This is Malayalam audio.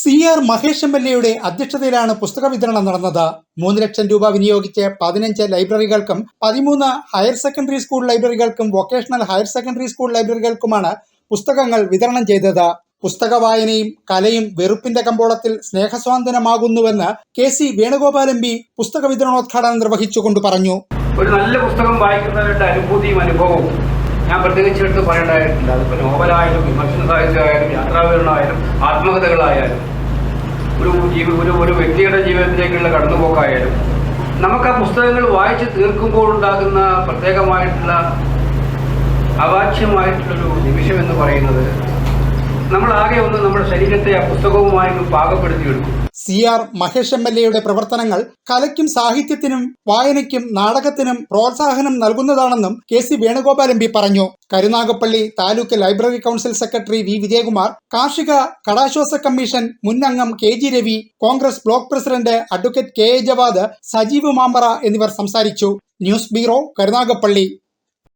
C R Mahesh M L എയുടെ അധ്യക്ഷതയിലാണ് പുസ്തക വിതരണം നടന്നത്. മൂന്ന് ലക്ഷം രൂപ വിനിയോഗിച്ച് പതിനഞ്ച് ലൈബ്രറികൾക്കും പതിമൂന്ന് ഹയർ സെക്കൻഡറി സ്കൂൾ ലൈബ്രറികൾക്കും വൊക്കേഷണൽ ഹയർ സെക്കൻഡറി സ്കൂൾ ലൈബ്രറികൾക്കുമാണ് പുസ്തകങ്ങൾ വിതരണം ചെയ്തത്. പുസ്തക വായനയും കലയും വെറുപ്പിന്റെ കമ്പോളത്തിൽ സ്നേഹസ്വാന്തനമാകുന്നുവെന്ന് K C Venugopal M P പുസ്തക വിതരണോദ്ഘാടനം നിർവഹിച്ചുകൊണ്ട് പറഞ്ഞു. ഒരു നല്ല പുസ്തകം വായിക്കുന്നവരുടെ അനുഭൂതിയും അനുഭവവും ഞാൻ പ്രത്യേകിച്ച് എടുത്ത് പറയേണ്ടതായിട്ടില്ല. അതിപ്പോൾ നോവലായാലും വിമർശന സാഹിത്യമായാലും യാത്രാവിവരണമായാലും ആത്മകഥകളായാലും ഒരു ജീവി ഒരു ഒരു വ്യക്തിയുടെ ജീവിതത്തിലേക്കുള്ള കടന്നുപോക്കായാലും നമുക്ക് ആ പുസ്തകങ്ങൾ വായിച്ച് തീർക്കുമ്പോൾ ഉണ്ടാകുന്ന പ്രത്യേകമായിട്ടുള്ള അവാച്യമായിട്ടുള്ളൊരു നിമിഷം എന്ന് പറയുന്നത് നമ്മൾ ആകെ ഒന്ന് നമ്മുടെ ശരീരത്തെ ആ പുസ്തകവുമായി പാകപ്പെടുത്തിയെടുക്കും. C R Mahesh M L എയുടെ പ്രവർത്തനങ്ങൾ കലയ്ക്കും സാഹിത്യത്തിനും വായനയ്ക്കും നാടകത്തിനും പ്രോത്സാഹനം നൽകുന്നതാണെന്നും K C Venugopal M P പറഞ്ഞു. Karunagappally taluk library council secretary V Vijayakumar കാർഷിക കടാശ്വാസ കമ്മീഷൻ മുൻ അംഗം K G Ravi Congress block president advocate K A Jawad Sajeev Mampara എന്നിവർ സംസാരിച്ചു. News bureau Karunagappally.